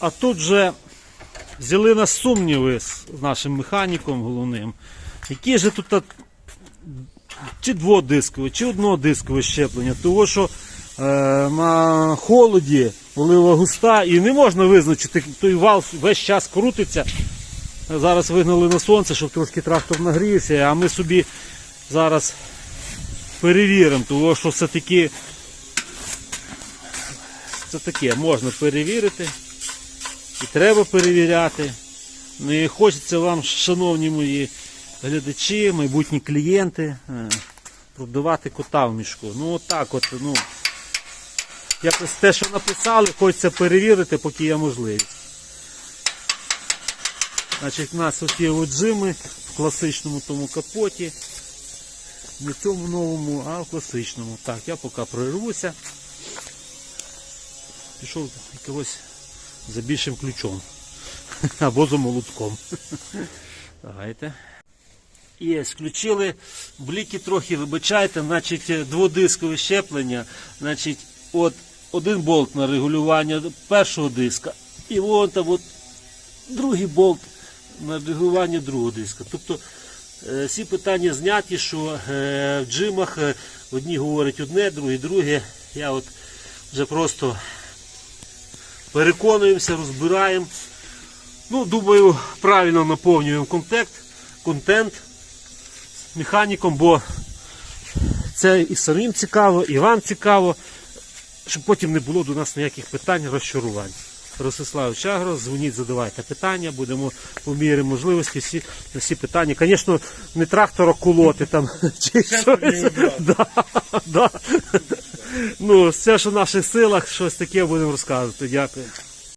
А тут вже взяли нас сумніви з нашим механіком головним. Які же тут чи дводискове, чи однодискове щеплення. Того, що е, на холоді олива густа і не можна визначити, той вал весь час крутиться. Зараз вигнали на сонце, щоб трошки трактор нагрівся, а ми собі зараз перевіримо, того що все-таки це таке можна перевірити і треба перевіряти. Ну і хочеться вам, шановні мої глядачі, майбутні клієнти, е, продавати кота в мішку. Ну отак от, ну. Якось те, що написали, хочеться перевірити, поки є можливість. Значить, у нас ось є от джими в класичному тому капоті. Не в цьому новому, а в класичному. Так, я поки прорвуся. Пішов якогось за більшим ключом. Або за молотком. Давайте. Є, включили бліки трохи, вибачайте, значить дводискове щеплення. Значить, от один болт на регулювання першого диска. І вон там от другий болт на регулювання другого диска. Тобто е, всі питання зняті, що е, в джимах е, одні говорять одне, другі друге. Я от вже просто переконуємося, розбираємо. Ну, думаю, правильно наповнюємо контент, контент з механіком, бо це і самим цікаво, і вам цікаво, щоб потім не було до нас ніяких питань, розчарувань. Ростислав Чагро, дзвоніть, задавайте питання, будемо по мірі можливості всі, на всі питання. Звісно, не трактора колоти там чи щось. Да, да. Ну, все, що в наших силах, щось таке будемо розказувати. Дякую.